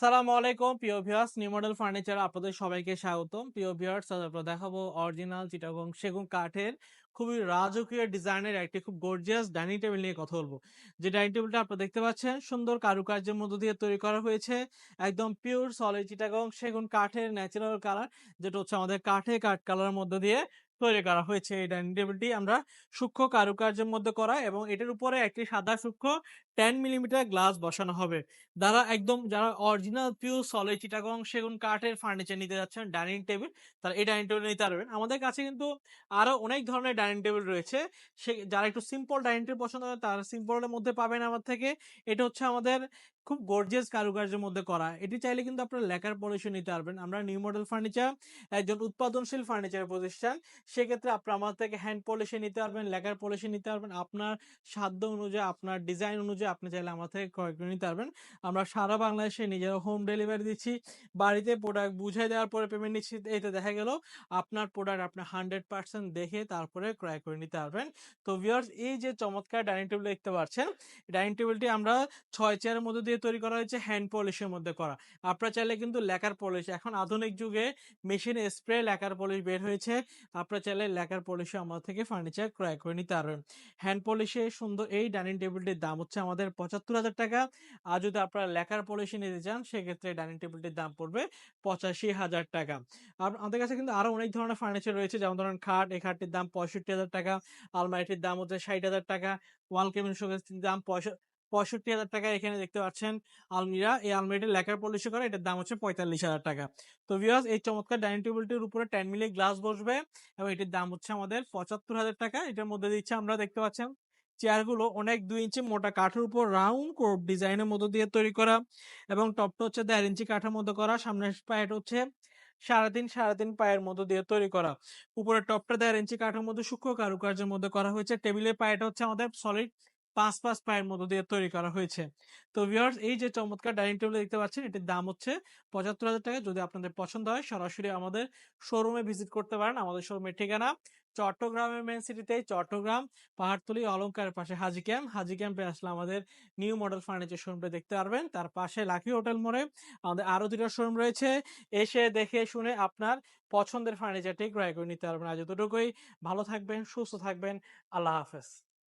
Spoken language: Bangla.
আসসালামু আলাইকুম, প্রিয় ভিউয়ার্স। নিউ মডেল ফার্নিচার আপনাদের সবাইকে স্বাগতম। প্রিয় ভিউয়ার্স আমরা দেখাবো অরিজিনাল চিটাগং সেগুন কাঠের খুবই রাজকীয় ডিজাইনের একটি খুব গর্জিয়াস ডাইনিং টেবিল নিয়ে কথা বলব। যে ডাইনিং টেবিলটা আপনারা দেখতে পাচ্ছেন, সুন্দর কারুকার্যের মধ্য দিয়ে তৈরি করা হয়েছে। একদম পিওর সলিড চিটাগং সেগুন কাঠের ন্যাচারাল কালার যেটা হচ্ছে আমাদের কাঠে কাঠ কালারের মধ্য দিয়ে তৈরি করা হয়েছে। এই ডাইনিং টেবিলটি আমরা সূক্ষ্ম কারুকার্যের মধ্যে করা এবং এটার উপরে একটি সাদা সূক্ষ্ম টেন মিলিমিটার গ্লাস বসানো হবে। যারা একদম, যারা অরিজিনাল পিওর সলিড চিটাগং সেগুন কাঠের ফার্নিচার নিতে যাচ্ছেন ডাইনিং টেবিল তারা এই ডাইনিং টেবিল নিতে পারবেন। আমাদের কাছে কিন্তু আরও অনেক ধরনের ডাইনিং টেবিল রয়েছে। সে, যারা একটু সিম্পল ডাইনিং টেবিল পছন্দ করে তারা সিম্পলের মধ্যে পাবেন আমার থেকে। এটা হচ্ছে আমাদের খুব গর্জিয়াস কারুকার্যের মধ্যে করা। এটি চাইলে কিন্তু আপনারা লেকার পলিশন নিতে পারবেন। আমরা নিউ মডেল ফার্নিচার, একজন উৎপাদনশীল ফার্নিচার প্রতিষ্ঠান সেক্ষেত্রে আপনারা আমার থেকে হ্যান্ড পলিশে নিতে পারবেন, লেকার পলিশে নিতে পারবেন। আপনার সাধ্য অনুযায়ী, আপনার ডিজাইন অনুযায়ী আপনি চাইলে আমার থেকে ক্রয় করে নিতে পারবেন। আমরা সারা বাংলাদেশে নিজেরা হোম ডেলিভারি দিচ্ছি। বাড়িতে প্রোডাক্ট বুঝাই দেওয়ার পরে পেমেন্ট নিচ্ছি। এতে দেখা গেল, আপনার প্রোডাক্ট আপনি হান্ড্রেড পার্সেন্ট দেখে তারপরে ক্রয় করে নিতে পারবেন। তো ভিউয়ার্স এই যে চমৎকার ডাইনিং টেবিল দেখতে পাচ্ছেন ডাইনিং টেবিলটি আমরা ছয় চেয়ারের মধ্যে দিয়ে তৈরি করা হয়েছে হ্যান্ড পলিশের মধ্যে করা। আপনারা চাইলে কিন্তু লেকার পলিশ এখন আধুনিক যুগে মেশিন স্প্রে লেকার পলিশ বের হয়েছে। আপনারা চাইলে লেকার পলিশে আমার থেকে ফার্নিচার ক্রয় করে নিতে পারবেন হ্যান্ড পলিশে সুন্দর, এই ডাইনিং টেবিলটির দাম হচ্ছে আমাদের পঁচাত্তর হাজার টাকা। আর যদি আপনারা লেখার পলিশি নিতে চান, সেক্ষেত্রে ডাইনিং টেবিলটির দাম পড়বে পঁচাশি হাজার টাকা। আর আমাদের কাছে কিন্তু আরও অনেক ধরনের ফার্নিচার রয়েছে, যেমন ধরেন খাট, এই খাটটির দাম পঁয়ষট্টি হাজার টাকা, আলমারিটির দাম হচ্ছে ষাট হাজার টাকা, ওয়াল কেবিন শোকেসটির দাম পঁয়ষট্টি হাজার টাকা এখানে দেখতে পাচ্ছেন আলমিরা। এই আলমারিটি লেখার পলিশ করা, এটার দাম হচ্ছে পঁয়তাল্লিশ হাজার টাকা। তো ভিউয়ার্স এই চমৎকার ডাইনিং টেবিলটির উপরে টেন মিলি গ্লাস বসবে এবং এটির দাম হচ্ছে আমাদের পঁচাত্তর হাজার টাকা। এটার মধ্যে দিচ্ছে আমরা দেখতে পাচ্ছেন চেয়ারগুলো অনেক দুই ইঞ্চি মোটা কাঠের উপর রাউন্ড কোপ ডিজাইনের মধ্য দিয়ে তৈরি করা এবং টপটা হচ্ছে দেড় ইঞ্চি কাঠের মধ্যে করা। সামনের পায়েট হচ্ছে সাড়ে তিন পায়ের মধ্য দিয়ে তৈরি করা। উপরে টপটা দেড় ইঞ্চি কাঠের মধ্যে সূক্ষ্ম কারুকার্যের মধ্যে করা হয়েছে। টেবিলের পায়েটা হচ্ছে আমাদের সলিড পাঁচ পাঁচ পায়ের মধ্য দিয়ে তৈরি করা হয়েছে। তো ভিউয়ার্স এই যে চমৎকার ডাইনিং টেবিল দেখতে পাচ্ছেন, এটির দাম হচ্ছে পঁচাত্তর হাজার টাকা। যদি আপনাদের পছন্দ হয়, সরাসরি আমাদের শোরুমে ভিজিট করতে পারেন। আমাদের শোরুমের ঠিকানা চট্টগ্রামের মেন সিটিতে চট্টগ্রাম, পাহাড়তলি অলঙ্কারের পাশে হাজি ক্যাম্প। হাজি ক্যাম্পে আসলে আমাদের নিউ মডেল ফার্নিচার শোরুমটা দেখতে পারবেন। তার পাশে লাকি হোটেল মোড়ে আমাদের আরও দুটো শোরুম রয়েছে। এসে দেখে শুনে আপনার পছন্দের ফার্নিচারটি ক্রয় করে নিতে পারবেন। আজ যতটুকুই ভালো থাকবেন, সুস্থ থাকবেন। আল্লাহ হাফেজ।